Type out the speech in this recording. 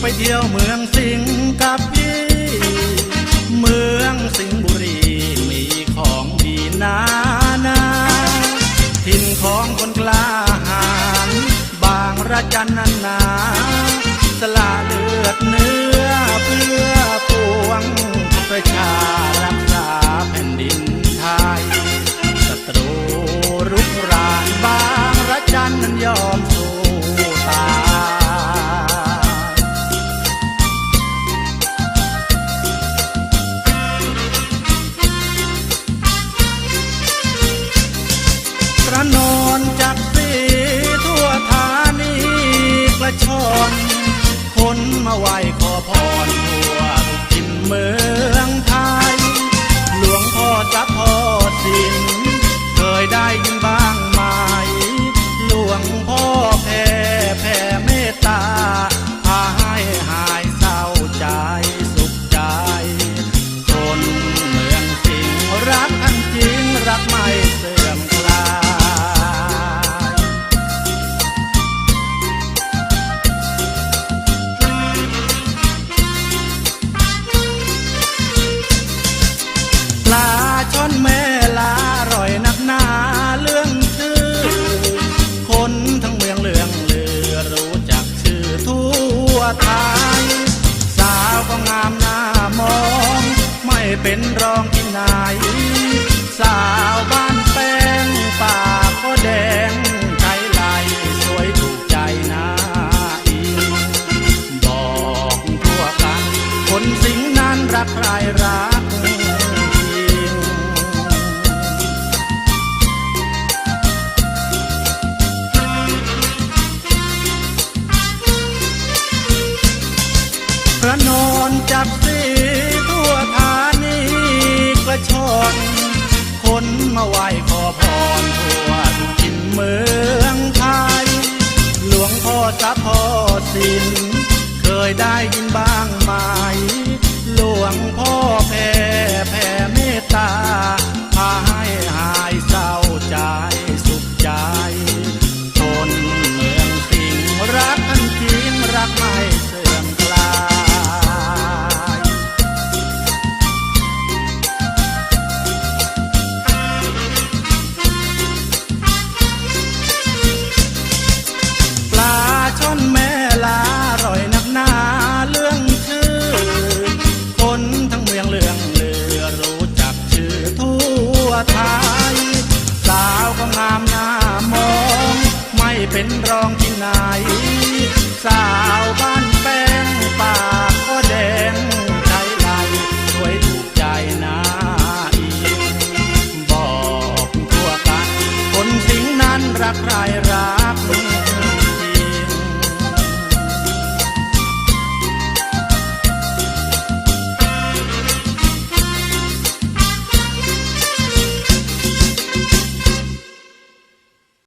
ไปเที่ยวเมืองสิงกับพี่เมืองสิงห์บุรีมีของดีนานาถิ่นของคนกล้าหาญบางระจันนานนาสละเลือดเนื้อเพื่อ ร ไทย สาวก็งามหน้ามอง ไม่เป็นรองที่ไหน สาวบ้านแป้งปากก็แดงไทยไหลสวยถูกใจนาอีบอกทั่วกัน คนสิงนั้นรักใครรัก จับสีทั่วธานีกระชอนคนมาไหว้ขอพรทั่วทุกทินเมืองไทย หลวงพ่อจับพ่อสิน เคยได้ยินบ้างไหมหลวงพ่อแผ่แผ่เมตตาพาให้หา ว